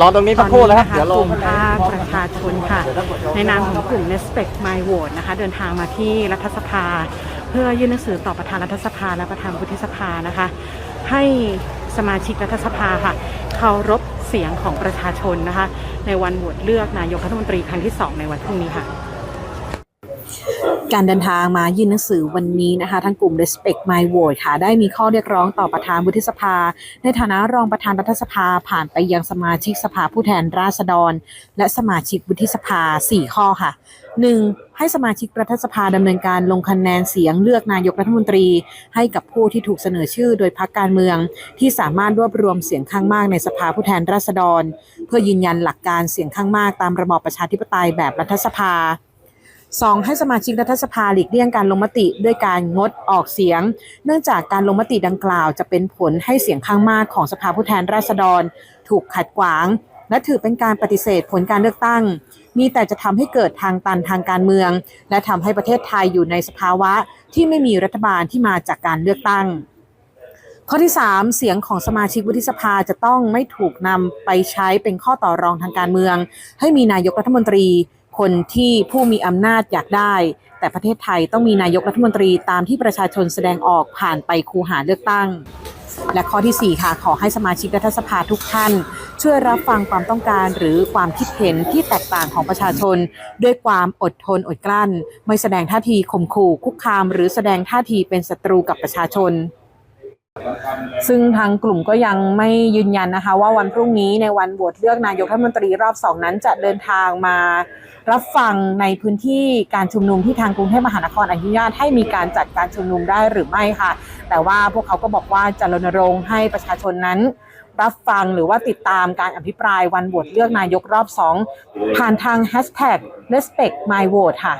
รอตรงนี้ตสัอกนครู่นี้นะครันะบคะเดี๋ยวรกอลุ่มภาคประชาชนค่ะ ในนามของกลุ่ม Respect My Vote นะคะ เดินทางมาที่รัฐสภา เพื่อยื่นหนังสือต่อประธานรัฐสภาและประธานวุฒิสภานะคะ ให้สมาชิกรัฐสภาค่ะเคารพเสียงของประชาชนนะคะ ในวันโหวตเลือกนายกรัฐมนตรีครั้งที่ 2 ในวันพรุ่งนี้ค่ะ การเดินทางมายื่นหนังสือวันนี้นะคะทั้งกลุ่ม Respect My Vote ค่ะ ได้มีข้อเรียกร้องต่อประธานวุฒิสภา ในฐานะรองประธานรัฐสภาผ่านไปยังสมาชิกสภาผู้แทนราษฎร และสมาชิกวุฒิสภา 4 ข้อค่ะ 1. ให้สมาชิกรัฐสภาดำเนินการลงคะแนนเสียงเลือกนายกรัฐมนตรี ให้กับผู้ที่ถูกเสนอชื่อโดยพรรคการเมือง ที่สามารถรวบรวมเสียงข้างมากในสภาผู้แทนราษฎร เพื่อยืนยันหลักการเสียงข้างมากตามระบอบประชาธิปไตยแบบรัฐสภา 2. ให้สมาชิกรัฐสภาหลีกเลี่ยงการลงมติด้วยการงดออกเสียง เนื่องจากการลงมติดังกล่าวจะเป็นผลให้เสียงข้างมากของสภาผู้แทนราษฎร ถูกขัดขวาง และถือเป็นการปฏิเสธผลการเลือกตั้ง มีแต่จะทำให้เกิดทางตันทางการเมือง และทำให้ประเทศไทยอยู่ในสภาวะที่ไม่มีรัฐบาลที่มาจากการเลือกตั้งข้อที่ 3 เสียงของสมาชิกวุฒิสภาจะต้องไม่ถูกนำไปใช้เป็นข้อต่อรองทางการเมือง ให้มีนายกรัฐมนตรี คนที่ผู้มีอำนาจอยากได้ แต่ประเทศไทยต้องมีนายกรัฐมนตรีตามที่ประชาชนแสดงออกผ่านไปคูหาเลือกตั้ง และข้อทีสี่ 4 ค่ะขอให้สมาชิกรัฐสภาทุกท่าน ช่วยรับฟังความต้องการหรือความคิดเห็นที่แตกต่างของประชาชน ด้วยความอดทนอดกลั้น ไม่แสดงท่าทีข่มขู่คุกคาม หรือแสดงท่าทีเป็นศัตรูกับประชาชน ซึ่งทางกลุ่มก็ยังไม่ยืนยันนะคะ ว่าวันพรุ่งนี้ในวันโหวตเลือกนายกรัฐมนตรีรอบสองนั้นจะเดินทางมารับฟังในพื้นที่การชุมนุมที่ทางกรุงเทพมหานครอนุญาตให้มีการจัดการชุมนุมได้หรือไม่ค่ะ แต่ว่าพวกเขาก็บอกว่าจะรณรงค์ให้ประชาชนนั้นรับฟังหรือว่าติดตามการอภิปรายวันโหวตเลือกนายกรอบสองผ่านทาง hashtag respect my vote ค่ะ